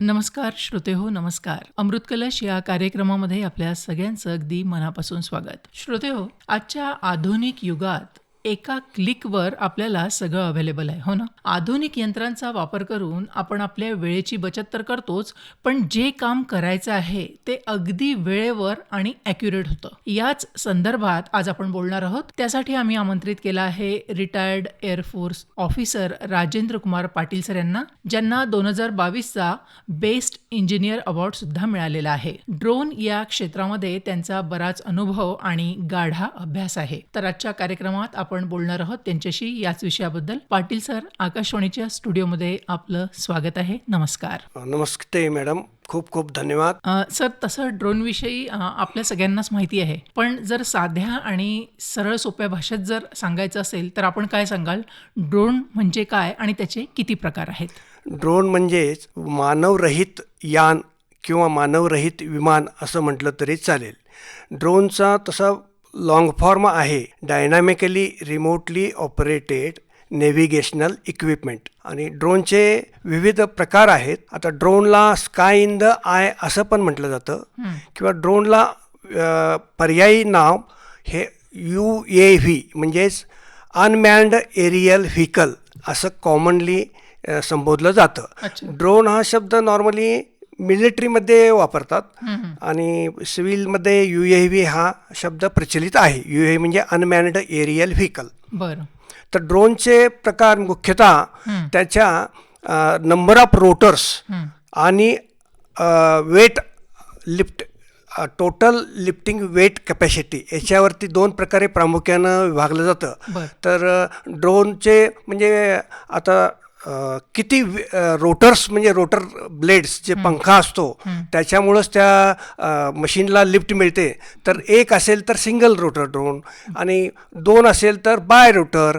नमस्कार श्रोते हो नमस्कार. अमृत कलश या कार्यक्रमामध्ये आपल्या सगळ्यांचं अगदी मनापासून स्वागत. श्रोते हो आजच्या आधुनिक युगात एका क्लिकवर आपल्याला सगळं अवेलेबल आहे हो ना? आधुनिक यंत्रांचा वापर करून आपण आपल्या वेळेची बचत तर करतोच पण जे काम करायचं आहे ते अगदी वेळेवर आणि ॲक्युरेट होतं. याच संदर्भात आज आपण बोलणार आहोत. त्यासाठी आम्ही आमंत्रित केलं आहे retired air force officer Rajendra Kumar Patil sir यांना ज्यांना दोन हजार बावीसचा बेस्ट इंजिनियर अवॉर्ड सुद्धा मिळालेला आहे. ड्रोन या क्षेत्रामध्ये त्यांचा बराच अनुभव आणि गाढा अभ्यास आहे. तर आजच्या कार्यक्रमात आपण बोलणार आहोत त्यांच्याशी याच विषयाबद्दल. पाटील सर आकाशवाणीच्या स्टुडिओमध्ये आपलं स्वागत आहे. नमस्कार. नमस्ते मॅडम. खूप खूप धन्यवाद. सर तसं ड्रोनविषयी आपल्या सगळ्यांनाच माहिती आहे. पण जर साध्या आणि सरळ सोप्या भाषेत जर सांगायचं असेल तर आपण काय सांगाल? ड्रोन म्हणजे काय आणि त्याचे किती प्रकार आहेत? ड्रोन म्हणजेच मानवरहित यान किंवा मानवरहित विमान असं म्हटलं तरी चालेल. ड्रोनचा तसा लॉंग फॉर्म आहे. Dynamically remotely operated navigational equipment आणि ड्रोनचे विविध प्रकार आहेत. आता ड्रोनला स्काय इन द आय असं पण म्हटलं जातं. किंवा ड्रोनला पर्यायी नाव हे यू ए व्ही म्हणजेच अनमॅन्ड एरियल व्हेकल असं कॉमनली संबोधलं जातं. ड्रोन हा शब्द नॉर्मली मिलिटरीमध्ये वापरतात आणि सिव्हिलमध्ये यू ए व्ही हा शब्द प्रचलित आहे. यू ए म्हणजे अनमॅन्ड एरियल व्हेकल. बरं. तर ड्रोनचे प्रकार मुख्यतः त्याच्या नंबर ऑफ रोटर्स आणि weight lift total lifting weight capacity याच्यावरती दोन प्रकारे प्रामुख्यानं विभागलं जातं. तर ड्रोनचे म्हणजे आता किती रोटर्स म्हणजे रोटर ब्लेड्स जे पंखा असतो त्याच्यामुळंच त्या मशीनला लिफ्ट मिळते. तर एक असेल तर सिंगल रोटर ड्रोन आणि दोन असेल तर बाय रोटर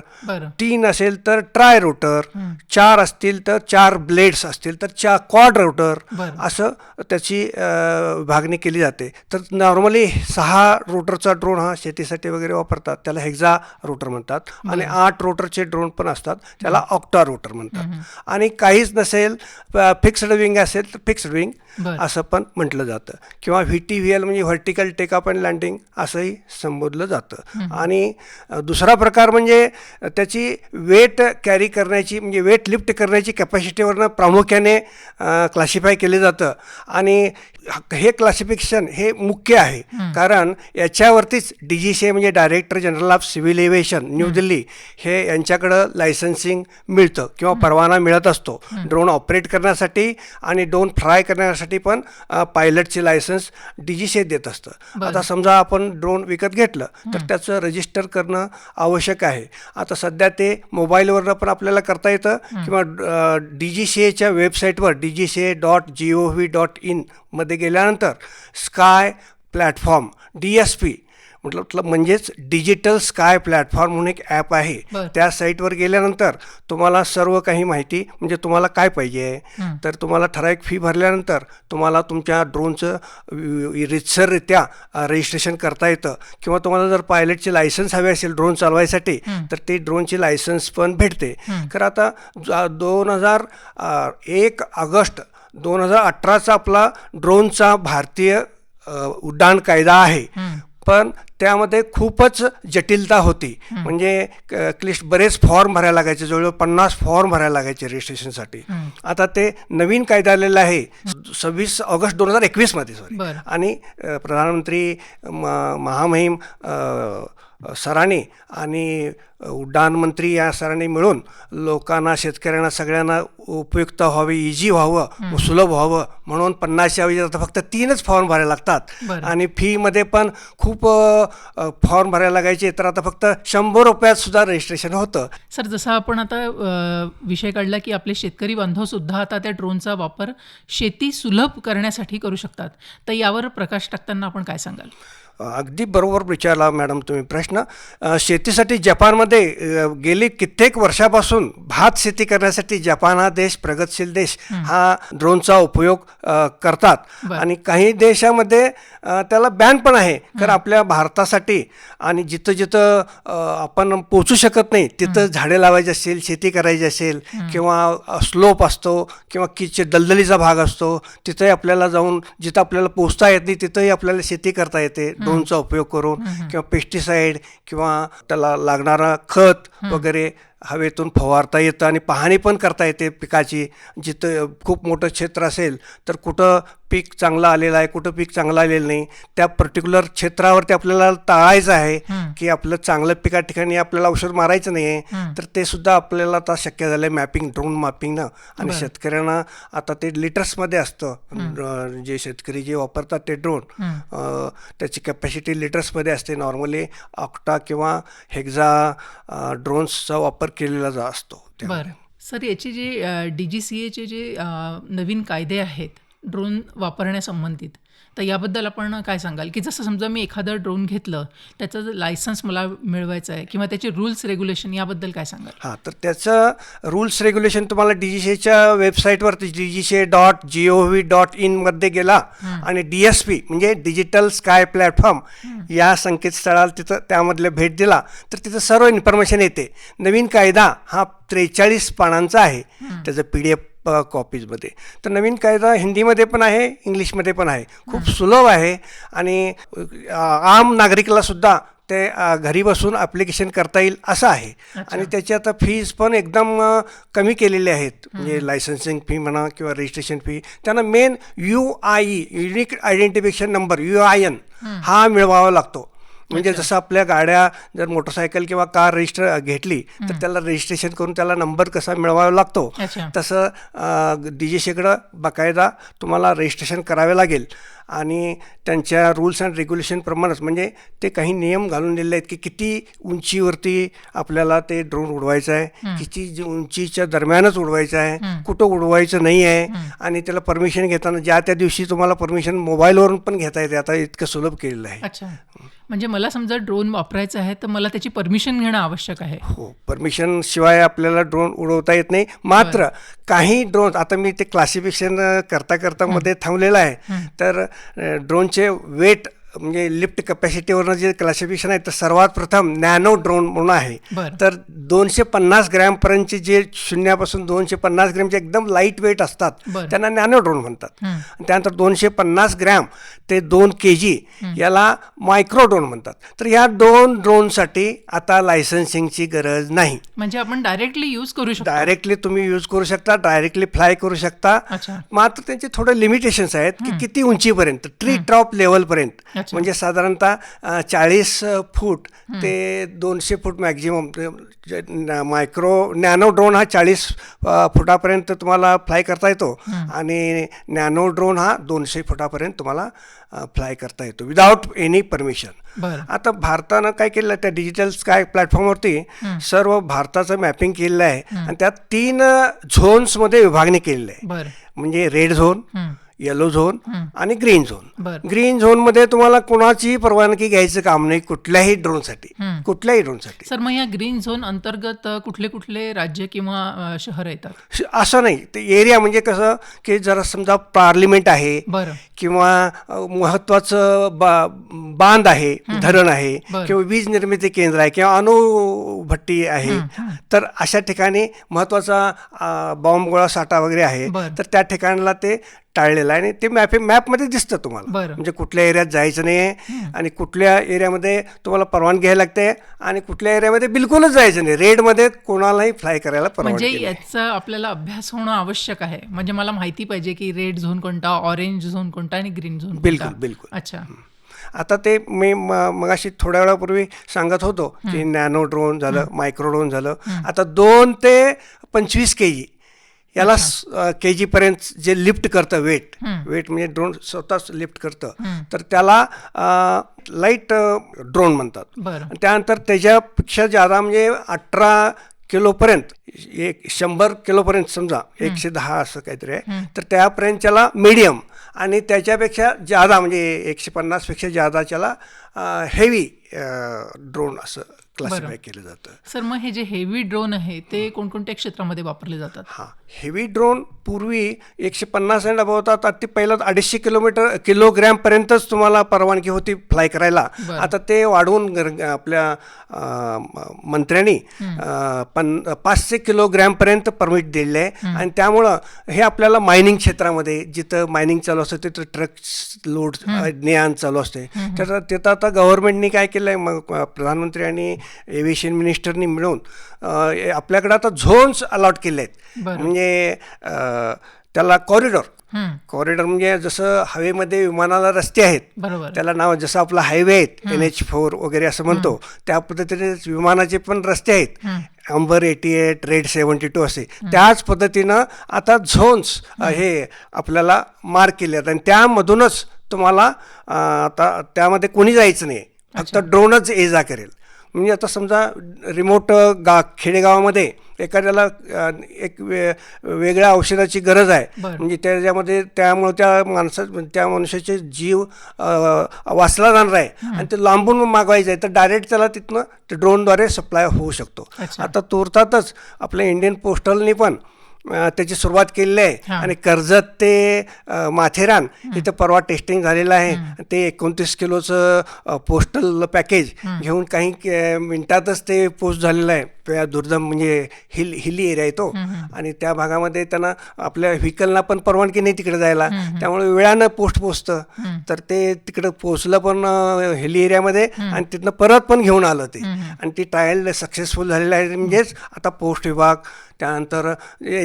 तीन असेल तर ट्राय रोटर चार असतील तर चार ब्लेड्स असतील तर चार क्वाड रोटर. असं त्याची विभागणी केली जाते. तर नॉर्मली सहा रोटरचा ड्रोन हा शेतीसाठी वगैरे वापरतात. त्याला हेक्झा रोटर म्हणतात आणि आठ रोटरचे ड्रोन पण असतात. त्याला ऑक्टा रोटर म्हणतात. आणि काहीच नसेल फिक्स्ड विंग असेल तर फिक्स्ड विंग. असं पण म्हटलं जातं. किंवा व्ही टी व्ही एल म्हणजे vertical take up and landing असंही संबोधलं जातं. आणि दुसरा प्रकार म्हणजे त्याची वेट कॅरी करण्याची म्हणजे वेट लिफ्ट करण्याची कॅपॅसिटीवरनं प्रामुख्याने क्लासिफाय केले जातं. आणि हे क्लासिफिकेशन हे मुख्य आहे. कारण याच्यावरतीच डी जी सी म्हणजे director general of civil aviation new Delhi हे यांच्याकडं लायसन्सिंग मिळतं. किंवा परवाना मिळत असतो. ड्रोन ऑपरेट करण्यासाठी आणि ड्रोन फ्राय करण्यासाठी पण पायलटचे लायसन्स डी जी सी देत असतं. आता समजा आपण ड्रोन विकत घेतलं तर त्याचं रजिस्टर करणं आवश्यक आहे. आता सध्या ते मोबाईलवरनं पण आपल्याला करता येतं किंवा डी जी सी एच्या वेबसाईटवर D G C A dot G O V dot इनमध्ये गेल्यानंतर sky platform D S P म्हटलं मतलब म्हणजेच डिजिटल स्काय प्लॅटफॉर्म म्हणून एक ॲप आहे. त्या साईटवर गेल्यानंतर तुम्हाला सर्व काही माहिती म्हणजे तुम्हाला काय पाहिजे? तर तुम्हाला ठराविक फी भरल्यानंतर तुम्हाला तुमच्या ड्रोनचं रितसररित्या रजिस्ट्रेशन करता येतं. किंवा तुम्हाला जर पायलटचे लायसन्स हवे असेल ड्रोन चालवायसाठी तर ते ड्रोनचे लायसन्स पण भेटते. खरं आता दोन हजार एक ऑगस्ट दोन हजार अठराचा आपला ड्रोनचा भारतीय उड्डाण कायदा आहे. पण त्यामध्ये खूपच जटिलता होती. म्हणजे क्लिष्ट बरेच फॉर्म भरायला लागायचे जवळजवळ पन्नास फॉर्म भरायला लागायचे रजिस्ट्रेशनसाठी आता ते नवीन कायदा आलेला आहे सव्वीस ऑगस्ट दोन हजार एकवीसमध्ये सॉरी. आणि प्रधानमंत्री म- महामहिम सरांनी आणि उड्डाण मंत्री या सरांनी मिळून लोकांना शेतकऱ्यांना सगळ्यांना उपयुक्त व्हावे इझी व्हावं सुलभ व्हावं म्हणून पन्नासच्या ऐवजी आता फक्त तीनच फॉर्म भरायला लागतात. आणि फीमध्ये पण खूप फॉर्म भरायला लागायचे. तर आता फक्त शंभर रुपयात सुद्धा रजिस्ट्रेशन होतं. सर जसं आपण आता विषय काढला की आपले शेतकरी बांधव सुद्धा आता त्या ड्रोनचा वापर शेती सुलभ करण्यासाठी करू शकतात. तर यावर प्रकाश टाकताना आपण काय सांगाल? अगदी बरोबर विचारला मॅडम तुम्ही प्रश्न. शेतीसाठी जपानमध्ये गेली कित्येक वर्षापासून भात शेती करण्यासाठी जपान हा देश प्रगतशील देश. हा. ड्रोनचा उपयोग करतात. आणि काही देशामध्ये त्याला बॅन पण आहे. कारण आपल्या भारतासाठी आणि जिथं जिथं आपण पोचू शकत नाही तिथं झाडे लावायची असेल शेती करायची असेल किंवा स्लोप असतो किंवा किचे दलदलीचा भाग असतो तिथंही आपल्याला जाऊन जिथं आपल्याला पोचता येत नाही तिथंही आपल्याला शेती करता येते. ड्रोनचा उपयोग करून किंवा पेस्टिसाईड किंवा त्याला लागणारा खत वगैरे हवेतून फवारता येतं आणि पाहणी पण करता येते पिकाची. जिथं खूप मोठं क्षेत्र असेल तर कुठं पीक चांगलं आलेलं आहे कुठं पीक चांगलं आलेलं नाही त्या पर्टिक्युलर क्षेत्रावरती आपल्याला टाळायचं आहे की आपलं चांगलं पिका ठिकाणी आपल्याला औषध मारायचं नाही आहे तर ते सुद्धा आपल्याला आता शक्य झालं मॅपिंग ड्रोन मॅपिंगनं आणि शेतकऱ्यांना आता ते लिटर्समध्ये असतं. जे शेतकरी जे वापरतात ते ड्रोन त्याची कॅपॅसिटी लिटर्समध्ये असते. नॉर्मली ऑक्टा किंवा हेक्झा ड्रोन्सचा वापर केलेला जा असतो. बरं. सर याचे जे डी जी सी एचे जे नवीन कायदे आहेत ड्रोन वापरण्यासंबंधित. तर याबद्दल आपण काय सांगाल? की जसं समजा मी एखादं ड्रोन घेतलं त्याचं जर लायसन्स मला मिळवायचं आहे किंवा त्याचे रूल्स रेग्युलेशन याबद्दल काय सांगाल? हां तर त्याचं रूल्स रेग्युलेशन तुम्हाला डी जी सीच्या वेबसाईटवरती D G C dot G O V dot इनमध्ये गेला आणि डी एस पी म्हणजे डिजिटल स्काय प्लॅटफॉर्म या संकेतस्थळाला तिथं त्यामधलं भेट दिला. तर तिथं सर्व इन्फॉर्मेशन येते. नवीन कायदा हा त्रेचाळीस पानांचा आहे. त्याचं पी डी एफ कॉपीजमध्ये तर नवीन कायदा हिंदीमध्ये पण आहे इंग्लिशमध्ये पण आहे. खूप सुलभ आहे आणि आम नागरिकला सुद्धा ते घरी बसून ॲप्लिकेशन करता येईल असं आहे. आणि त्याची आता फीज पण एकदम कमी केलेली आहेत. म्हणजे लायसन्सिंग फी म्हणा किंवा रजिस्ट्रेशन फी त्यांना main U I E unique identification number U I N हा मिळवावा लागतो. म्हणजे जसं आपल्या गाड्या जर मोटरसायकल किंवा कार रजिस्टर घेतली तर त्याला रजिस्ट्रेशन करून त्याला नंबर कसा मिळवावा लागतो? तसं डी जी सीकडं बाकायदा तुम्हाला रजिस्ट्रेशन करावे लागेल. आणि त्यांच्या रूल्स अँड रेग्युलेशनप्रमाणेच म्हणजे ते काही नियम घालून दिलेले आहेत की किती उंचीवरती आपल्याला ते ड्रोन उडवायचं आहे किती उंचीच्या दरम्यानच उडवायचं आहे कुठं उडवायचं नाही आहे आणि त्याला परमिशन घेताना ज्या त्या दिवशी तुम्हाला परमिशन मोबाईलवरून पण घेता येते आता इतकं सुलभ केलेलं आहे. म्हणजे मला समजा ड्रोन वापरायचा आहे तर मला त्याची परमिशन घेणं आवश्यक आहे. हो परमिशन शिवाय आपल्याला ड्रोन उडवता येत नाही. मात्र काही ड्रोन आता मी ते क्लासिफिकेशन करता करता मध्ये थांबलेलं आहे. तर ड्रोनचे वेट म्हणजे लिफ्ट कपॅसिटीवरनं जे क्लासिफिकेशन आहे तर सर्वात प्रथम नॅनो ड्रोन म्हणून आहे. तर दोनशे पन्नास ग्रॅमपर्यंतचे जे शून्यापासून दोनशे पन्नास ग्रॅमचे एकदम लाइट वेट असतात. त्यांना नॅनो ड्रोन म्हणतात. त्यानंतर दोनशे पन्नास ग्रॅम ते दोन के जी याला मायक्रो ड्रोन म्हणतात. तर या दोन ड्रोनसाठी आता लायसन्सिंगची गरज नाही. म्हणजे आपण डायरेक्टली यूज करू शकतो? डायरेक्टली तुम्ही यूज करू शकता डायरेक्टली फ्लाय करू शकता. मात्र त्यांचे थोडे लिमिटेशन्स आहेत की किती उंचीपर्यंत ट्री टॉप लेवलपर्यंत. म्हणजे साधारणतः चाळीस फूट ते दोनशे foot maximum micro nano drone हा चाळीस फुटापर्यंत तुम्हाला फ्लाय करता येतो. आणि नॅनो ड्रोन हा दोनशे फुटापर्यंत तुम्हाला फ्लाय करता येतो विदाउट एनी परमिशन आता भारतानं काय आहे त्या डिजिटल स्काय प्लॅटफॉर्मवरती सर्व भारताचं मॅपिंग केलेलं आहे. आणि त्यात तीन झोन्समध्ये विभागणी केलेली आहे. म्हणजे रेड झोन. येलो झोन आणि ग्रीन झोन ग्रीन झोनमध्ये तुम्हाला कोणाचीही परवानगी घ्यायचं काम नाही कुठल्याही ड्रोनसाठी. कुठल्याही ड्रोनसाठी सर मग या ग्रीन झोन अंतर्गत कुठले कुठले राज्य किंवा शहर येतात? असं नाही. ते एरिया म्हणजे कसं की जरा समजा पार्लिमेंट आहे किंवा महत्वाचं बांध आहे धरण आहे. किंवा वीज निर्मिती केंद्र आहे किंवा अणुभट्टी आहे तर अशा ठिकाणी महत्त्वाचा अ, बॉम्ब गोळा साठा वगैरे आहे. तर त्या ठिकाणाला ते टाळलेलं आहे आणि ते मॅप मॅपमध्ये दिसतं तुम्हाला. बरं. म्हणजे कुठल्या एरियात जायचं नाही आहे आणि कुठल्या एरियामध्ये तुम्हाला परवानगी घ्यायला लागते आणि कुठल्या एरियामध्ये बिलकुलच जायचं नाही. रेडमध्ये कोणालाही फ्लाय करायला म्हणजे. याचा आपल्याला अभ्यास होणं आवश्यक आहे. म्हणजे मला माहिती पाहिजे की रेड झोन कोणता ऑरेंज झोन कोणता आणि ग्रीन झोन बिलकुल बिलकुल. अच्छा. आता ते मी म- मगाशी थोड्या वेळापूर्वी सांगत होतो की नॅनो ड्रोन झालं मायक्रो ड्रोन झालं. आता दोन ते पंचवीस के जी याला के जी पर्यंत जे लिफ्ट करतं वेट वेट म्हणजे ड्रोन स्वतःच लिफ्ट करतं. तर त्याला लाइट ड्रोन म्हणतात. त्यानंतर त्याच्यापेक्षा जादा म्हणजे अठरा किलोपर्यंत एक शंभर किलोपर्यंत समजा एकशे दहा असं काहीतरी आहे. तर त्यापर्यंत त्याला मीडियम आणि त्याच्यापेक्षा जादा म्हणजे एकशे पन्नासपेक्षा जादाच्याला हेवी ड्रोन असं क्लासिफाय केलं जातं. सर मग हे जे हेवी ड्रोन आहे ते कोणकोणत्या क्षेत्रामध्ये वापरले जातात? हां हेवी ड्रोन पूर्वी एकशे पन्नास अँड अबव होता. आता ते पहिलं अडीचशे किलोमीटर किलोग्रॅमपर्यंतच तुम्हाला परवानगी होती फ्लाय करायला. आता ते वाढवून आपल्या मंत्र्यांनी पन पाचशे किलोग्रॅमपर्यंत परमिट दिले आहे. आणि त्यामुळं हे आपल्याला मायनिंग क्षेत्रामध्ये जिथं मायनिंग चालू असतं तिथं ट्रक्स लोड ज्ञान चालू असते. तर तिथं आता गव्हर्नमेंटनी काय केलं आहे मग प्रधानमंत्री आणि एव्हिएशन मिनिस्टरनी मिळून आपल्याकडे आता झोन्स अलॉट केले आहेत. म्हणजे त्याला कॉरिडॉर कॉरिडॉर म्हणजे जसं हवेमध्ये विमानाला रस्ते आहेत त्याला नाव जसं आपलं हायवे आहेत एन एच फोर वगैरे असं म्हणतो त्या पद्धतीने विमानाचे पण रस्ते आहेत. Amber eighty eight red seventy two असे त्याच पद्धतीनं आता झोन्स हे आपल्याला मार्क केले आहेत आणि त्यामधूनच तुम्हाला आता त्यामध्ये कोणी जायचं नाही. फक्त ड्रोनच ये जा करेल. म्हणजे आता समजा रिमोट गा खेडेगावामध्ये एखाद्याला एक वे वेगळ्या औषधाची गरज आहे. म्हणजे त्याच्यामध्ये त्यामुळे त्या माणसा त्या मनुष्याचे जीव वाचला जाणार आहे. आणि ते लांबून मागवायचं आहे. तर डायरेक्ट त्याला तिथनं ते ड्रोनद्वारे सप्लाय होऊ शकतो. आता तुरतातच आपल्या इंडियन पोस्टलनी पण त्याची सुरुवात केलेली आहे. आणि कर्जत ते माथेरान इथं परवा टेस्टिंग झालेलं आहे. ते एकोणतीस किलोचं पोस्टल पॅकेज घेऊन काही मिनिटातच ते पोस्ट झालेलं आहे. त्या दुर्दम म्हणजे हिल हिली एरिया आहे तो आणि त्या भागामध्ये त्यांना आपल्या व्हेकलना पण परवानगी नाही तिकडे जायला. त्यामुळे वेळानं पोस्ट पोचतं. तर ते तिकडं पोचलं पण हिली एरियामध्ये आणि तिथनं परत पण घेऊन आलं ते. आणि ती ट्रायल सक्सेसफुल झालेलं आहे. म्हणजेच आता पोस्ट विभाग त्यानंतर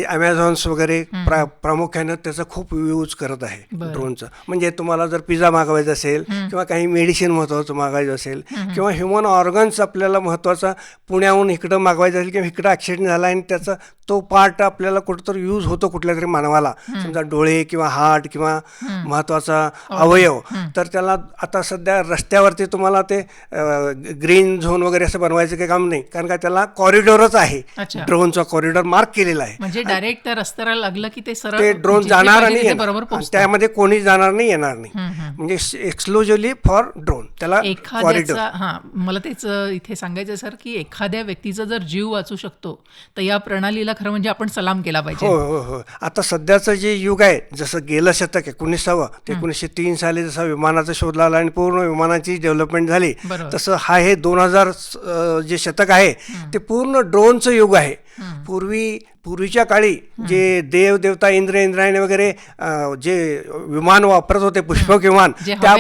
ॲमेझॉन्स वगैरे प्रा प्रामुख्यानं त्याचा खूप यूज करत आहे. ड्रोनचं म्हणजे तुम्हाला जर पिझ्झा मागवायचा असेल किंवा काही मेडिसिन महत्त्वाचं मागवायचं असेल किंवा ह्युमन ऑर्गन्स आपल्याला महत्त्वाचा पुण्याहून इकडं मागवायचं असेल किंवा इकडं ॲक्सिडेंट झाला आणि त्याचा तो पार्ट आपल्याला कुठंतरी यूज होतो कुठल्या तरी मानवाला. समजा डोळे किंवा हार्ट किंवा महत्त्वाचा अवयव. तर त्याला आता सध्या रस्त्यावरती तुम्हाला ते ग्रीन झोन वगैरे असं बनवायचं काही काम नाही. कारण का त्याला कॉरिडॉरच आहे. ड्रोनचा कॉरिडॉर मार्क केलेला आहे. म्हणजे डायरेक्ट त्या रस्त्याला लागलं की ते सरळ ते ड्रोन जाणार आणि त्यामध्ये कोणी जाणार नाही येणार नाही. म्हणजे एक्सक्लुझिव्हली फॉर ड्रोन त्याला कॉरिडॉर हा मला तेच इथे सांगायचं सर की एखाद्या व्यक्तीचा जर जीव वाचू शकतो. तर या प्रणालीला खरं म्हणजे आपण सलाम केला पाहिजे. हो हो हो. आता सध्याचं जे युग आहे जसं गेलं शतक एकोणीसावं ते एकोणीसशे तीन साली जसा विमानाचा शोध लागला आणि पूर्ण विमानाची डेव्हलपमेंट झाली. तसं हा हे दोन हजार जे शतक आहे ते पूर्ण ड्रोनचं युग आहे. पूर्वी पूर्वीच्या काळी जे देव देवता इंद्र इंद्रायणी वगैरे जे विमान वापरत होते पुष्पक विमान त्या-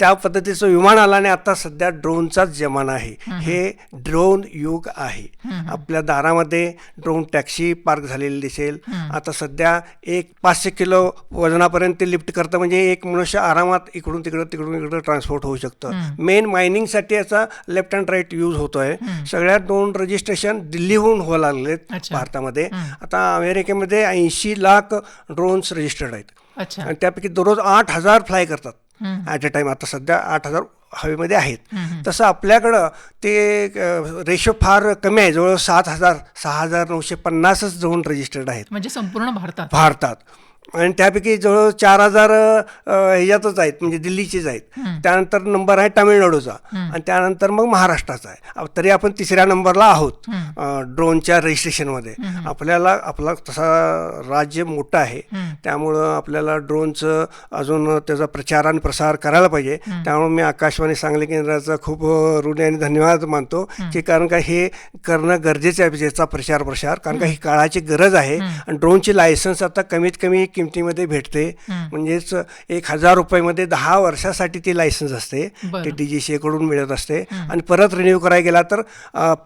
त्या पद्धतीचं विमान आलं आणि आता सध्या ड्रोनचाच जमाना आहे. हे ड्रोन युग आहे. आपल्या दारामध्ये ड्रोन टॅक्सी पार्क झालेली दिसेल. आता सध्या एक पाचशे किलो वजनापर्यंत ते लिफ्ट करतं म्हणजे एक मनुष्य आरामात इकडून तिकडं तिकडून इकडं ट्रान्सपोर्ट होऊ शकतं. मेन मायनिंगसाठी याचा लेफ्ट अँड राईट यूज होतोय. सगळ्यात ड्रोन रजिस्ट्रेशन दिल्लीहून व्हायला लागलेत. भारतामध्ये. आता अमेरिकेमध्ये ऐंशी लाख ड्रोन्स रजिस्टर्ड आहेत. आणि त्यापैकी दररोज आठ हजार फ्लाय करतात. ॲट अ टाइम आता सध्या आठ हजार हवेमध्ये आहेत. तसं आपल्याकडं ते रेशो फार कमी आहे. जवळ सात हजार सहा हजार नऊशे पन्नासच ड्रोन रजिस्टर्ड आहेत. म्हणजे संपूर्ण भारतात. भारतात. आणि त्यापैकी जवळ चार हजार ह्याच्यातच आहेत म्हणजे दिल्लीचेच आहेत. त्यानंतर नंबर आहे तामिळनाडूचा. आणि त्यानंतर मग महाराष्ट्राचा आहे. तरी आपण तिसऱ्या नंबरला आहोत ड्रोनच्या रजिस्ट्रेशनमध्ये. आपल्याला आपला तसा राज्य मोठं आहे. त्यामुळं आपल्याला ड्रोनचं अजून त्याचा प्रचार आणि प्रसार करायला पाहिजे. त्यामुळे मी आकाशवाणी सांगली केंद्राचा खूप ऋणी आणि धन्यवाद मानतो की कारण का हे करणं गरजेचं आहे याचा प्रचार प्रसार कारण का ही काळाची गरज आहे. आणि ड्रोनची लायसन्स आता कमीत कमी किमतीमध्ये भेटते. म्हणजेच एक हजार रुपयामध्ये दहा वर्षासाठी ती लायसन्स असते. ते डी जी सी कडून मिळत असते. आणि परत रिन्यू करायला गेला तर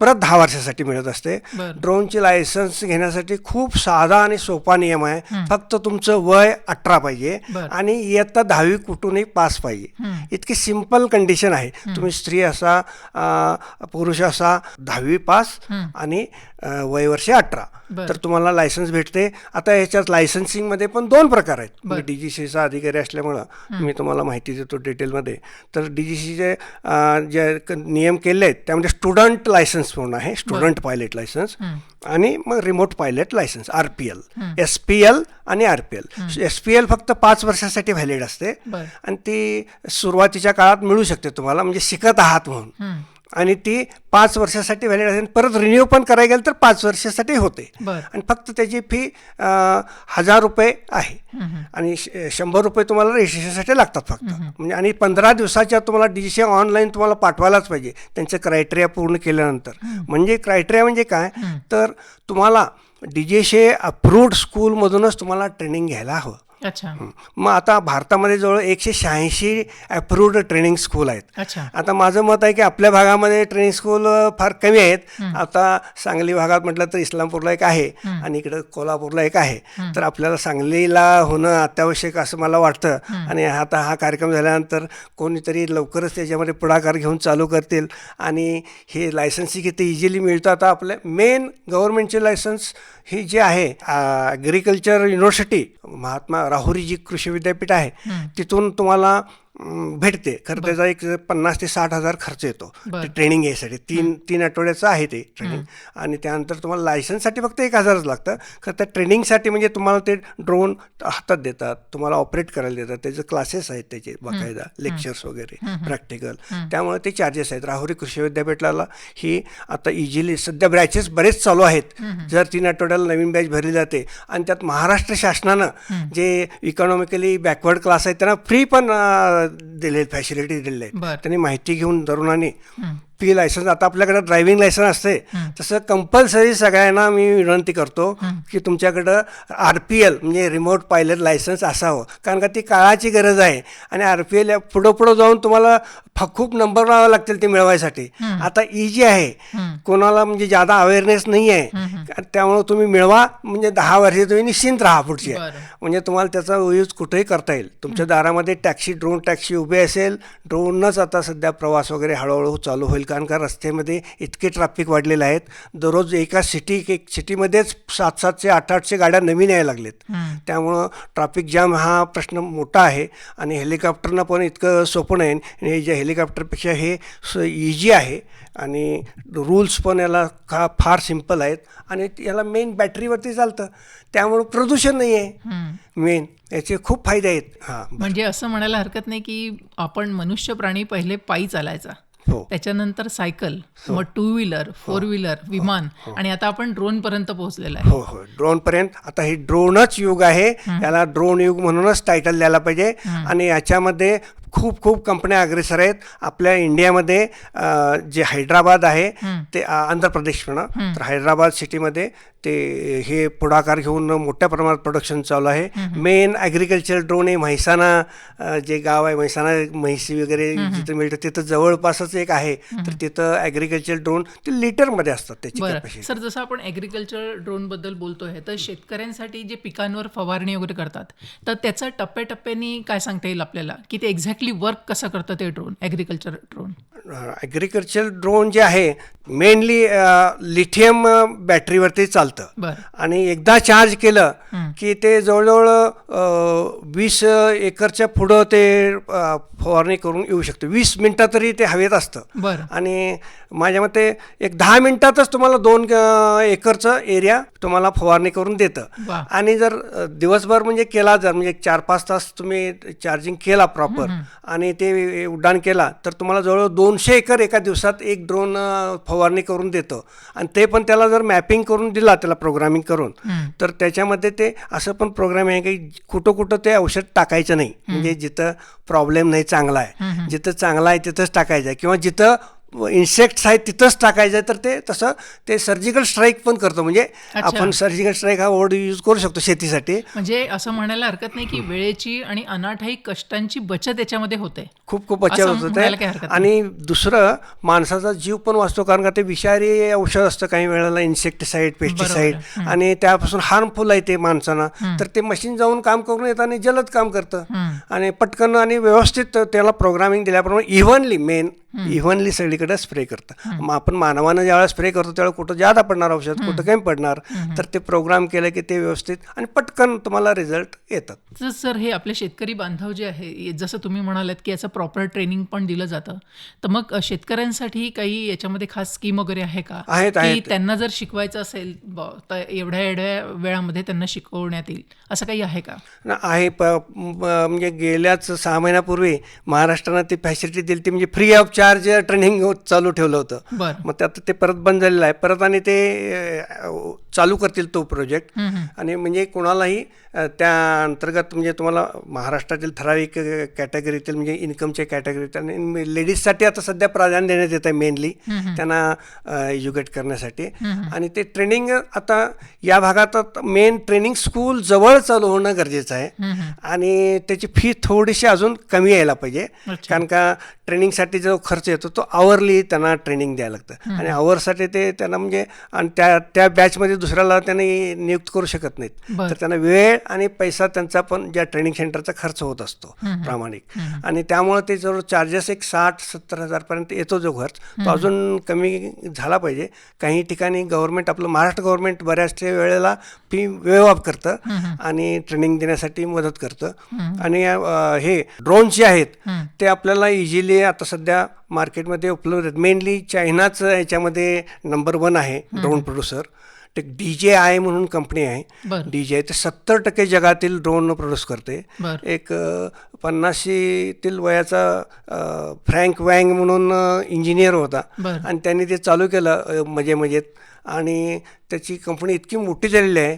परत दहा वर्षासाठी मिळत असते. ड्रोनची लायसन्स घेण्यासाठी खूप साधा आणि सोपा नियम आहे. फक्त तुमचं वय अठरा पाहिजे. आणि इयत्ता दहावी कुठूनही पास पाहिजे. इतकी सिंपल कंडिशन आहे. तुम्ही स्त्री असा पुरुष असा दहावी पास आणि अ, वय वर्षे अठरा. तर तुम्हाला लायसन्स भेटते. आता याच्यात लायसन्सिंगमध्ये पण दोन प्रकार आहेत. मी डी जी सीचा अधिकारी असल्यामुळं मी तुम्हाला माहिती देतो डिटेलमध्ये तर डी जी सीचे जे नियम केले आहेत त्यामध्ये स्टुडंट लायसन्स म्हणून आहे. स्टुडंट पायलट लायसन्स आणि मग remote pilot license R P L S P L आणि R P L S P L फक्त पाच वर्षासाठी व्हॅलिड असते. आणि ती सुरुवातीच्या काळात मिळू शकते तुम्हाला. म्हणजे शिकत आहात म्हणून. आणि ती पाच वर्षासाठी व्हॅलिड असेल. परत रिन्यू पण करायला गेलं तर पाच वर्षासाठी होते. आणि फक्त त्याची फी हजार रुपये आहे. आणि श- शंभर रुपये तुम्हाला रजिस्ट्रेशनसाठी लागतात फक्त. म्हणजे आणि पंधरा दिवसाच्या तुम्हाला डी सी ऑनलाईन तुम्हाला पाठवायलाच पाहिजे. त्यांचं क्रायटेरिया पूर्ण केल्यानंतर. म्हणजे क्रायटेरिया म्हणजे काय? तर तुम्हाला डी जे सी अप्रूव्ड स्कूलमधूनच तुम्हाला ट्रेनिंग घ्यायला हवं. अच्छा. मग आता भारतामध्ये जवळ एकशे शहाऐंशी अप्रूव्ड ट्रेनिंग स्कूल आहेत. अच्छा. आता माझं मत आहे की आपल्या भागामध्ये ट्रेनिंग स्कूल फार कमी आहेत. आता सांगली भागात म्हटलं तर इस्लामपूरला एक आहे आणि इकडं कोल्हापूरला एक आहे. तर आपल्याला सांगलीला होणं अत्यावश्यक असं मला वाटतं. आणि आता हा कार्यक्रम झाल्यानंतर कोणीतरी लवकरच त्याच्यामध्ये पुढाकार घेऊन चालू करतील. आणि हे लायसन्सिंग इथे इझिली मिळतं. आता आपल्या मेन गव्हर्नमेंटचे लायसन्स ही जे आहे ॲग्रिकल्चर युनिव्हर्सिटी महात्मा राहुरी जी कृषी विद्यापीठ आहे तिथून तुम्हाला भेटते. खरं त्याचा एक पन्नास ते साठ हजार खर्च येतो. ते ट्रेनिंग यासाठी. तीन तीन आठवड्याचं आहे ते ट्रेनिंग आणि त्यानंतर तुम्हाला लायसन्ससाठी फक्त एक हजारच लागतं. खरं त्या ट्रेनिंगसाठी म्हणजे तुम्हाला ते ड्रोन हातात देतात. तुम्हाला ऑपरेट करायला देतात. त्याचे क्लासेस आहेत त्याचे बाकायदा. लेक्चर्स वगैरे प्रॅक्टिकल त्यामुळे ते चार्जेस आहेत. राहुरी कृषी विद्यापीठाला ही आता इझिली सध्या ब्रॅचेस बरेच चालू आहेत. जर तीन आठवड्याला नवीन बॅच भरली जाते आणि त्यात महाराष्ट्र शासनानं जे इकॉनॉमिकली बॅकवर्ड क्लास आहेत त्यांना फ्री पण दिले फॅसिलिटी दिले आहेत. त्यांनी माहिती घेऊन तरुणांनी पी लायसन्स आता आपल्याकडे ड्रायव्हिंग लायसन्स असते. तसं कंपल्सरी सगळ्यांना मी विनंती करतो की तुमच्याकडं आर पी एल म्हणजे रिमोट पायलट लायसन्स असावं. कारण का ती काळाची गरज आहे. आणि आर पी एल पुढं पुढं जाऊन तुम्हाला खूप नंबर लावावे लागतील ते मिळवायसाठी. आता इजी आहे. कोणाला म्हणजे जादा अवेअरनेस नाही आहे त्यामुळे तुम्ही मिळवा. म्हणजे दहा वर्षे तुम्ही निश्चिंत राहा पुढची. म्हणजे तुम्हाला त्याचा यूज कुठेही करता येईल. तुमच्या दारामध्ये टॅक्सी ड्रोन टॅक्सी उभी असेल. ड्रोनच आता सध्या प्रवास वगैरे हळूहळू चालू होईल. कारण का रस्त्यामध्ये इतके ट्रॅफिक वाढलेले आहेत. दररोज एका सिटी एक सिटीमध्येच सात सातशे आठ आठशे गाड्या नवीन यायला लागलेत. त्यामुळं ट्रॅफिक जाम हा प्रश्न मोठा आहे आणि हेलिकॉप्टरनं पण इतकं सोपं नाही. आणि हे जे हेलिकॉप्टरपेक्षा हे इझी आहे आणि रूल्स पण याला का फार सिंपल आहेत. आणि याला मेन बॅटरीवरती चालतं. त्यामुळं प्रदूषण नाही आहे मेन याचे खूप फायदे आहेत. हां म्हणजे असं म्हणायला हरकत नाही की आपण मनुष्य प्राणी पहिले पायी चालायचा. त्याच्यानंतर सायकल मग टू व्हीलर फोर व्हीलर विमान आणि आता आपण ड्रोन पर्यंत पोहोचलेला आहे. हो हो. ड्रोन पर्यंत. आता हे ड्रोनच युग आहे. याला ड्रोन युग म्हणूनच टायटल द्यायला पाहिजे. आणि याच्यामध्ये खूप खूप कंपन्या अग्रेसर आहेत. आपल्या इंडियामध्ये जे हैदराबाद आहे ते आंध्र प्रदेश म्हणा. तर हैदराबाद सिटीमध्ये ते हे पुढाकार घेऊन मोठ्या प्रमाणात प्रोडक्शन चालू आहे. मेन ॲग्रिकल्चर ड्रोन आहे म्हैसाणा अं, जे गाव आहे म्हैसाणा म्हैसी वगैरे जिथं मिळतं तिथं जवळपासच एक आहे. तर तिथं ॲग्रिकल्चर ड्रोन ते लिटरमध्ये असतात त्याची सर जसं आपण ॲग्रिकल्चर ड्रोनबद्दल बोलतोय तर शेतकऱ्यांसाठी जे पिकांवर फवारणी वगैरे करतात तर त्याचं टप्प्याटप्प्याने काय सांगता येईल आपल्याला? की ते एक्झॅक्टली वर्क कसं करतं ते drone agriculture drone agriculture drone जे आहे मेनली लिथियम बॅटरीवरती चालतं. आणि एकदा चार्ज केलं की ते जवळजवळ वीस एकरच्या पुढं ते फवारणी करून येऊ शकतं. वीस मिनटं तरी ते हवेत असतं. आणि माझ्या मते एक दहा मिनिटातच तुम्हाला दोन एकरचं एरिया तुम्हाला फवारणी करून देतं. आणि जर दिवसभर म्हणजे केला जर म्हणजे चार पाच तास तुम्ही चार्जिंग केला प्रॉपर आणि ते उड्डाण केला तर तुम्हाला जवळ दोनशे एकर एका दिवसात एक ड्रोन फवारणी करून देतो. आणि ते पण त्याला जर मॅपिंग करून दिला त्याला प्रोग्रामिंग करून तर त्याच्यामध्ये ते असं पण प्रोग्राम आहे की कुठं कुठं ते औषध टाकायचं नाही. म्हणजे जिथं प्रॉब्लेम नाही चांगला आहे. जिथं चांगला आहे तिथंच टाकायचं आहे. किंवा जिथं इन्सेक्ट्स आहेत तिथंच टाकायचं आहे तर ते तसं ते सर्जिकल स्ट्राईक पण करतो. म्हणजे. आपण सर्जिकल स्ट्राईक हा वर्ड यूज करू शकतो शेतीसाठी. म्हणजे असं म्हणायला हरकत नाही की वेळेची आणि अनाठाई कष्टांची बचत याच्यामध्ये होते. खूप खूप असं होत. हरकत आणि दुसरं माणसाचा जीव पण वाचतो कारण का ते विषारी औषध असतं काही वेळेला इन्सेक्टिसाईड पेस्टिसाईड आणि त्यापासून हार्मफुल आहे ते माणसांना. तर ते मशीन जाऊन काम करून येतं आणि जलद काम करतं. आणि पटकन आणि व्यवस्थित त्याला प्रोग्रामिंग दिल्याप्रमाणे इव्हनली मेन इव्हनली सगळीकडे स्प्रे करतं. मग आपण मानवानं ज्यावेळेस स्प्रे करतो त्यावेळेस कुठं जादा पडणार औषध कुठं कमी पडणार तर ते प्रोग्राम केलं की ते व्यवस्थित आणि पटकन तुम्हाला रिझल्ट येतात. तर सर हे आपले शेतकरी बांधव जे आहे जसं तुम्ही म्हणालात की याचं प्रॉपर ट्रेनिंग पण दिलं जातं. तर मग शेतकऱ्यांसाठी काही याच्यामध्ये खास स्कीम वगैरे आहे का? आहेत. त्यांना जर शिकवायचं असेल तर एवढ्या एवढ्या वेळामध्ये त्यांना शिकवण्यात येईल. असं काही आहे का? आहे. म्हणजे गेल्याच सहा महिन्यापूर्वी महाराष्ट्रानं ती फॅसिलिटी दिली ती म्हणजे फ्री ऑफ चार्ज ट्रेनिंग चालू ठेवलं होतं. मग त्यात ते परत बंद झालेलं आहे. परत आणि ते चालू करतील तो प्रोजेक्ट आणि म्हणजे कोणालाही त्या अंतर्गत म्हणजे तुम्हाला महाराष्ट्रातील ठराविक कॅटेगरीतील म्हणजे इन्कमच्या कॅटेगरीत आणि लेडीजसाठी आता सध्या प्राधान्य देण्यात येत आहे मेनली त्यांना एज्युकेट करण्यासाठी. आणि ते ट्रेनिंग आता या भागात मेन ट्रेनिंग स्कूल जवळ चालू होणं गरजेचं आहे. आणि त्याची फी थोडीशी अजून कमी यायला पाहिजे. कारण का ट्रेनिंगसाठी जो खर्च येतो तो आवरली त्यांना ट्रेनिंग द्यायला लागतं. आणि आवरसाठी ते त्यांना म्हणजे आणि त्या त्या बॅचमध्ये दुसऱ्याला त्यांनी नियुक्त करू शकत नाहीत. तर त्यांना वेळ आणि पैसा त्यांचा पण ज्या ट्रेनिंग सेंटरचा खर्च होत असतो प्रामाणिक. आणि त्यामुळे ते जवळ चार्जेस एक साठ सत्तर हजारपर्यंत येतो जो खर्च तो अजून कमी झाला पाहिजे. काही ठिकाणी गव्हर्नमेंट आपलं महाराष्ट्र गव्हर्नमेंट बऱ्याच वेळेला फी वेव ऑफ करतं आणि ट्रेनिंग देण्यासाठी मदत करतं. आणि हे ड्रोन्स जे आहेत ते आपल्याला इझिली आता सध्या मार्केटमध्ये उपलब्ध आहेत. मेनली चायनाच याच्यामध्ये नंबर वन आहे ड्रोन प्रोड्युसर ते डी जे आय म्हणून कंपनी आहे. डी जे ते सत्तर टक्के जगातील ड्रोन प्रोड्यूस करते. एक पन्नाशीतील वयाचा फ्रँक वँग म्हणून इंजिनियर होता. आणि त्यांनी ते चालू केलं मजे मजेत आणि त्याची कंपनी इतकी मोठी झालेली आहे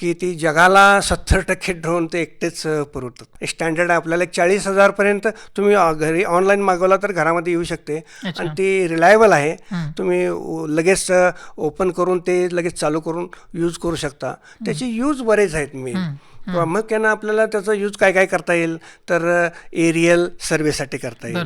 की ती जगाला सत्तर टक्के ड्रोन ते एकटेच पुरवतात. स्टँडर्ड आहे आपल्याला एक चाळीस हजारपर्यंत तुम्ही घरी ऑनलाईन मागवला तर घरामध्ये येऊ शकते. आणि ती रिलायबल आहे. तुम्ही लगेच ओपन करून ते लगेच चालू करून यूज करू शकता. त्याचे यूज बरेच आहेत मी प्रामुख्यानं आपल्याला त्याचा यूज काय काय करता येईल? तर एरियल सर्वेसाठी करता येईल.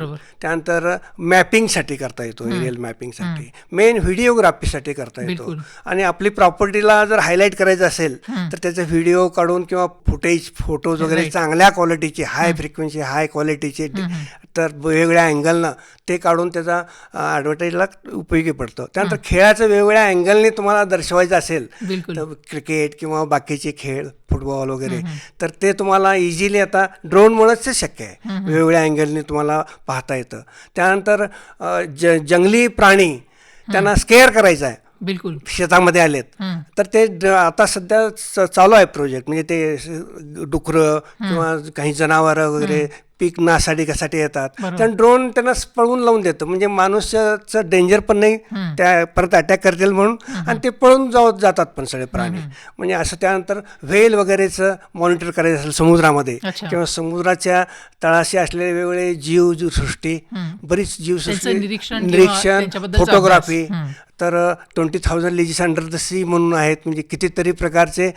त्यानंतर मॅपिंगसाठी करता येतो एरियल मॅपिंगसाठी मेन व्हिडिओग्राफीसाठी करता येतो. आणि आपली प्रॉपर्टीला जर हायलाईट करायचं असेल तर त्याचे व्हिडिओ काढून किंवा फुटेज फोटोज वगैरे. चांगल्या क्वालिटीचे हाय फ्रिक्वेन्सी हाय क्वालिटीचे तर वेगवेगळ्या अँगलनं ते काढून त्याचा ॲडव्हर्टाईजला उपयोगी पडतं. त्यानंतर खेळाचं वेगवेगळ्या अँगलने तुम्हाला दर्शवायचं असेल तर क्रिकेट किंवा बाकीचे खेळ फुटबॉल वगैरे तर ते तुम्हाला इझिली आता ड्रोनमुळेच ते शक्य आहे. वेगवेगळ्या अँगलने तुम्हाला पाहता येतं. त्यानंतर ज जंगली प्राणी त्यांना स्केअर करायचा आहे. बिलकुल. शेतामध्ये आलेत. तर ते आता सध्या चालू आहे प्रोजेक्ट म्हणजे ते डुकरं किंवा काही जनावरं वगैरे पीक नासाडी येतात. बरोबर. त्या ड्रोन त्यांना पळवून लावून देतं. म्हणजे माणूसचं डेंजर पण नाही त्या परत अटॅक करतील म्हणून. आणि ते पळून जाऊ जातात पण सगळे प्राणी. म्हणजे असं त्यानंतर व्हेल वगैरेचं मॉनिटर करायचं असेल समुद्रामध्ये. किंवा समुद्राच्या तळाशी असलेले वेगवेगळे जीव जीवसृष्टी बरीच जीवसृष्टी निरीक्षण फोटोग्राफी. तर twenty thousand leagues under the sea म्हणून आहेत. म्हणजे कितीतरी प्रकारचे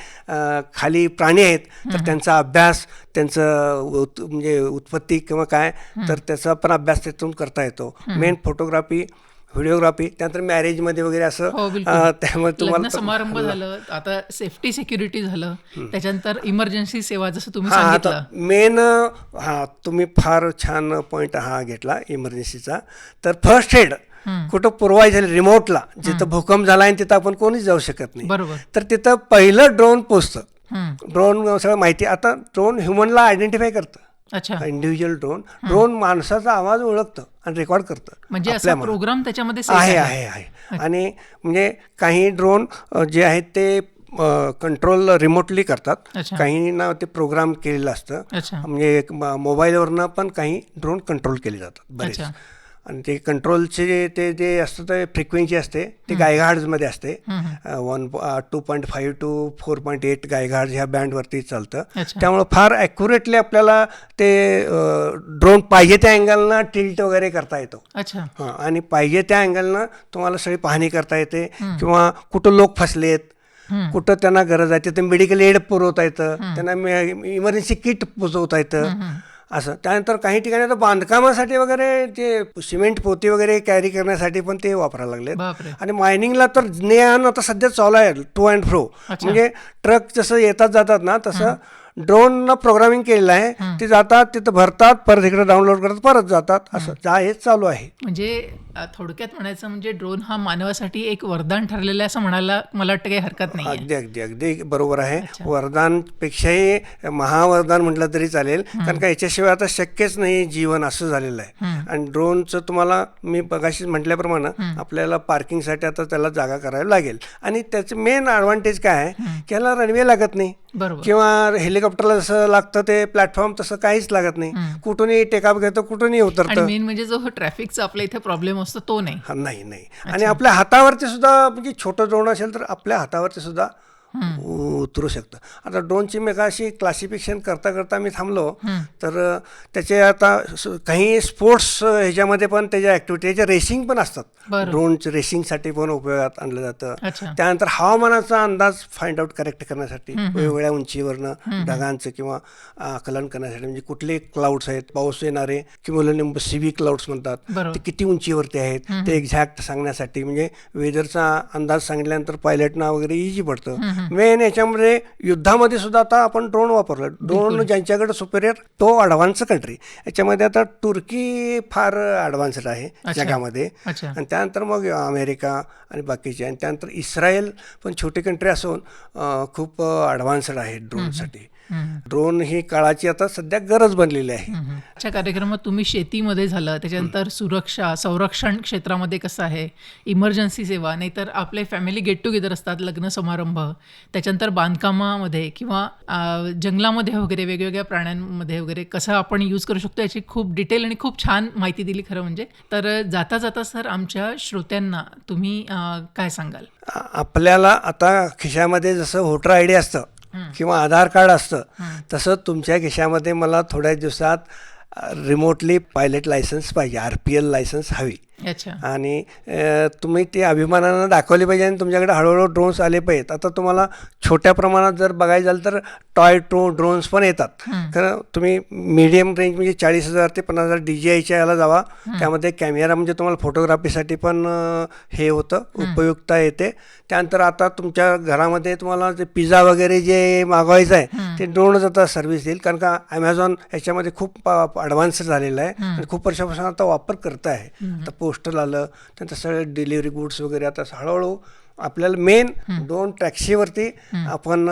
खाली प्राणी आहेत. तर त्यांचा अभ्यास त्यांचं उत- म्हणजे उत्पत्ती किंवा काय तर त्याचा पण अभ्यास त्यातून करता येतो. मेन फोटोग्राफी व्हिडिओग्राफी त्यानंतर मॅरेजमध्ये वगैरे असं हो त्यामुळे तुम्हाला समारंभ झालं आता सेफ्टी सिक्युरिटी झालं त्याच्यानंतर इमर्जन्सी सेवा जसं तुम्ही सांगितलं. मेन हा तुम्ही फार छान पॉईंट हा घेतला इमर्जन्सीचा तर फर्स्ट एड कुठं पुरवायचं झालं रिमोटला जिथं भूकंप झाला आणि तिथं आपण कोणीच जाऊ शकत नाही. बरोबर. तर तिथं पहिलं ड्रोन पोचतं. ड्रोन सगळं माहिती आता ड्रोन ह्युमनला आयडेंटिफाय करतं. अच्छा. इंडिव्हिज्युअल ड्रोन ड्रोन माणसाचा आवाज ओळखतं आणि रेकॉर्ड करतं म्हणजे असा प्रोग्राम त्याच्यामध्ये आहे आहे आहे. आणि म्हणजे काही ड्रोन जे आहेत ते कंट्रोल रिमोटली करतात. अच्छा. काहींना ते प्रोग्राम केलेलं असतं. म्हणजे मोबाईलवरनं पण काही ड्रोन कंट्रोल केले जातात बरेच. आणि ते कंट्रोलचे ते जे असतं ते फ्रिक्वेन्सी असते ते गायघाड्समध्ये असते. One two point five two four point eight gigahertz ह्या बँडवरती चालतं. त्यामुळं फार ॲक्युरेटली आपल्याला ते ड्रोन पाहिजे त्या अँगलनं टिल्ट वगैरे करता येतो. अच्छा. हां आणि पाहिजे त्या अँगलनं तुम्हाला सगळी पाहणी करता येते. किंवा कुठं लोक फसलेत कुठं त्यांना गरज आहे तिथं मेडिकल एड पुरवता येतं त्यांना इमर्जन्सी किट पोचवता येतं. असं. त्यानंतर काही ठिकाणी आता बांधकामासाठी वगैरे ते सिमेंट पोती वगैरे कॅरी करण्यासाठी पण ते वापरायला लागलेत. बापरे. आणि मायनिंगला तर ज्ञान आता सध्या चालू आहे टू अँड फ्रो. म्हणजे ट्रक जसं येतात जातात ना तसं ड्रोननं प्रोग्रामिंग केलेलं आहे. ते जातात तिथं भरतात परत इकडे डाउनलोड करतात परत जातात. असं. जा हेच चालू आहे. म्हणजे थोडक्यात म्हणायचं म्हणजे ड्रोन हा मानवासाठी एक वरदान ठरलेलं आहे असं म्हणायला मला वाटतं काही हरकत नाही अगदी अगदी अगदी बरोबर आहे. वरदानपेक्षाही महावरदान म्हटलं तरी चालेल. कारण का याच्याशिवाय आता शक्यच नाही जीवन असं झालेलं आहे. आणि ड्रोनचं तुम्हाला मी बघाशी म्हटल्याप्रमाणे आपल्याला पार्किंगसाठी आता त्याला जागा करावी लागेल. आणि त्याचं मेन ॲडव्हान्टेज काय आहे? की याला रनवे लागत नाही. किंवा हेलिकॉप्टरला जसं लागतं ते प्लॅटफॉर्म तसं काहीच लागत नाही. कुठूनही टेकअप घेतं कुठूनही उतरतं. मेन म्हणजे जो ट्रॅफिकचा आपल्या इथे प्रॉब्लेम असतो तो नाही. नाही नाही. आणि आपल्या हातावरती सुद्धा म्हणजे छोटं ड्रोन असेल तर आपल्या हातावरती सुद्धा उतरू शकतं. आता ड्रोनची मी अशी क्लासिफिकेशन करता करता मी थांबलो तर त्याचे आता काही स्पोर्ट्स ह्याच्यामध्ये पण त्याच्या ॲक्टिव्हिटी त्याच्या रेसिंग पण असतात. ड्रोनचं रेसिंगसाठी पण उपयोगात आणलं जातं. त्यानंतर हवामानाचा अंदाज फाइंड आउट करेक्ट करण्यासाठी वेगवेगळ्या उंचीवरनं ढगांचं किंवा आकलन करण्यासाठी म्हणजे कुठले क्लाउड्स आहेत पाऊस येणारे किंवा सिव्ही क्लाउड्स म्हणतात. ते किती उंचीवरती आहेत ते एक्झॅक्ट सांगण्यासाठी म्हणजे वेदरचा अंदाज सांगितल्यानंतर पायलटना वगैरे इझी पडतं. मेन याच्यामध्ये युद्धामध्ये सुद्धा आता आपण ड्रोन वापरलं ड्रोन ज्यांच्याकडे सुपेरियर तो अडव्हान्स कंट्री याच्यामध्ये आता तुर्की फार ॲडव्हान्स्ड आहे जगामध्ये. अच्छा. आणि त्यानंतर मग अमेरिका आणि बाकीचे. आणि त्यानंतर इस्रायल पण छोटी कंट्री असून खूप ॲडव्हान्स्ड आहे ड्रोनसाठी. ड्रोन ही काळाची आता सध्या गरज बनलेली आहे. आजच्या कार्यक्रमात तुम्ही शेतीमध्ये झालं त्याच्यानंतर सुरक्षा संरक्षण क्षेत्रामध्ये कसं आहे? इमर्जन्सी सेवा नाहीतर आपले फॅमिली गेट टुगेदर असतात लग्न समारंभ त्याच्यानंतर बांधकामामध्ये किंवा जंगलामध्ये वगैरे वेगवेगळ्या प्राण्यांमध्ये वगैरे कसं आपण यूज करू शकतो याची खूप डिटेल आणि खूप छान माहिती दिली खरं म्हणजे. तर जाता जाता सर आमच्या श्रोत्यांना तुम्ही काय सांगाल? आपल्याला आता खिशामध्ये जसं वोटर आय डी असतं किंवा आधार कार्ड असतं. तसं तुमच्या खिशामध्ये मला थोड्या दिवसात रिमोटली पायलट लायसन्स पाहिजे आर पी एल लायसन्स हवी. आणि तुम्ही ते अभिमानानं दाखवले पाहिजे आणि तुमच्याकडे हळूहळू ड्रोन्स आले पाहिजेत. आता तुम्हाला छोट्या प्रमाणात जर बघायचं झालं तर टॉय ड्रो ड्रोन्स पण येतात. कारण तुम्ही मीडियम रेंज म्हणजे चाळीस हजार ते पन्नास हजार डी जी आयच्या याला जावा. त्यामध्ये कॅमेरा म्हणजे तुम्हाला फोटोग्राफीसाठी पण हे होतं. उपयुक्तता येते. त्यानंतर आता तुमच्या घरामध्ये तुम्हाला ते पिझ्झा वगैरे जे मागवायचं आहे ते ड्रोनच आता सर्व्हिस देईल. कारण का ॲमेझॉन याच्यामध्ये खूप ॲडव्हान्स झालेलं आहे. आणि खूप वर्षापासून आता वापर करत आहे आता पोस्टल आलं त्यानंतर सगळे डिलिव्हरी गुड्स वगैरे आता हळूहळू आपल्याला मेन ड्रोन टॅक्सीवरती आपण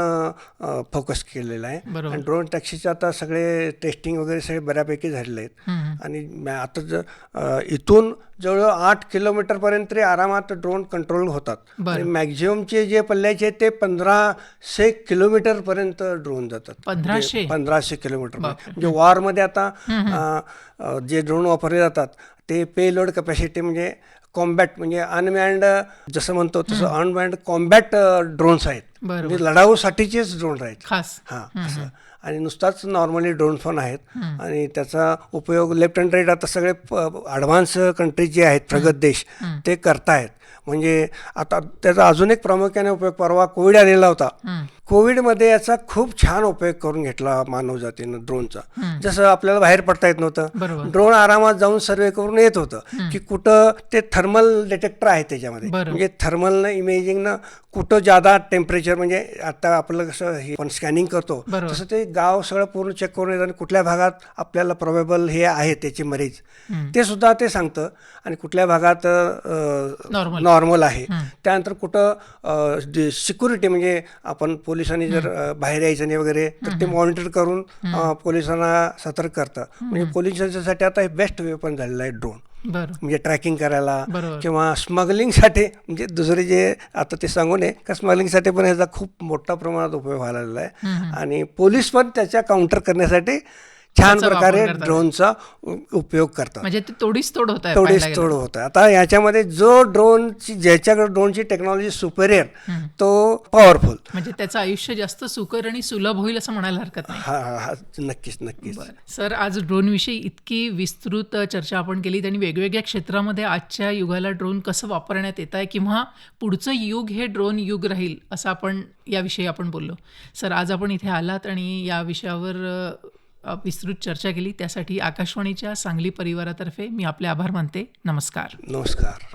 फोकस केलेला आहे. आणि ड्रोन टॅक्सीचे आता सगळे टेस्टिंग वगैरे सगळे बऱ्यापैकी झालेले आहेत. आणि आता जर इथून जवळजवळ आठ किलोमीटरपर्यंत तरी आरामात ड्रोन कंट्रोल होतात. आणि मॅक्झिममचे जे पल्ल्याचे आहेत ते पंधराशे किलोमीटरपर्यंत ड्रोन जातात. पंधराशे? म्हणजे पंधराशे किलोमीटर म्हणजे वॉरमध्ये आता जे ड्रोन वापरले जातात ते पेलोड कॅपॅसिटी म्हणजे कॉम्बॅट म्हणजे अनमॅन्ड जसं म्हणतो तसं अनमॅन्ड कॉम्बॅट ड्रोन्स आहेत. म्हणजे लढाऊसाठीचेच ड्रोन आहेत खास. हां असं. आणि नुसताच नॉर्मली ड्रोन फोन आहेत. आणि त्याचा उपयोग लेफ्ट अँड राईट आता सगळे ॲडव्हान्स कंट्रीज जे आहेत प्रगत देश ते करतायत. म्हणजे आता त्याचा अजून एक प्रामुख्याने उपयोग परवा कोविड आलेला होता. कोविडमध्ये याचा खूप छान उपयोग करून घेतला मानव जातीनं ड्रोनचा जसं आपल्याला बाहेर पडता येत नव्हतं. ड्रोन आरामात जाऊन सर्वे करून येत होतं की कुठं ते थर्मल डिटेक्टर आहे त्याच्यामध्ये. म्हणजे थर्मलनं इमेजिंगनं कुठं जादा टेम्परेचर म्हणजे आता आपलं कसं हे आपण स्कॅनिंग करतो. तसं ते गाव सगळं पूर्ण चेक करून येतं आणि कुठल्या भागात आपल्याला प्रोबेबल हे आहे त्याची मरीज. ते सुद्धा ते सांगतं आणि कुठल्या भागात. नॉर्मल आहे. त्यानंतर कुठं सिक्युरिटी म्हणजे आपण पोलिसांनी जर बाहेर यायचं नाही वगैरे तर ते मॉनिटर करून पोलिसांना सतर्क करतं. म्हणजे पोलिसांसाठी आता हे बेस्ट वेपन झालेलं आहे ड्रोन म्हणजे ट्रॅकिंग करायला. किंवा स्मगलिंगसाठी म्हणजे दुसरे जे आता ते सांगू नये का स्मगलिंगसाठी पण ह्याचा खूप मोठ्या प्रमाणात उपयोग व्हायला आहे आणि पोलीस पण त्याच्या काउंटर करण्यासाठी छान प्रकारे. ड्रोनचा उपयोग करतात. म्हणजे ते तोडीस तोड होत आहे पाहायला तोड होतं आता याच्यामध्ये जो ड्रोनची ज्याच्याकडे ड्रोनची टेक्नॉलॉजी सुपेरियर तो पॉवरफुल म्हणजे त्याचं आयुष्य जास्त सुकर आणि सुलभ होईल असं म्हणायला हरकत नाही. हा हा हा. नक्कीच नक्कीच. सर आज ड्रोनविषयी इतकी विस्तृत चर्चा आपण केली आणि वेगवेगळ्या क्षेत्रामध्ये आजच्या युगाला ड्रोन कसं वापरण्यात येत आहे किंवा पुढचं युग हे ड्रोन युग राहील असं आपण याविषयी आपण बोललो. सर आज आपण इथे आलात आणि या विषयावर विस्तृत चर्चा केली. त्यासाठी आकाशवाणीच्या सांगली परिवारातर्फे मी आपले आभार मानते. नमस्कार. नमस्कार.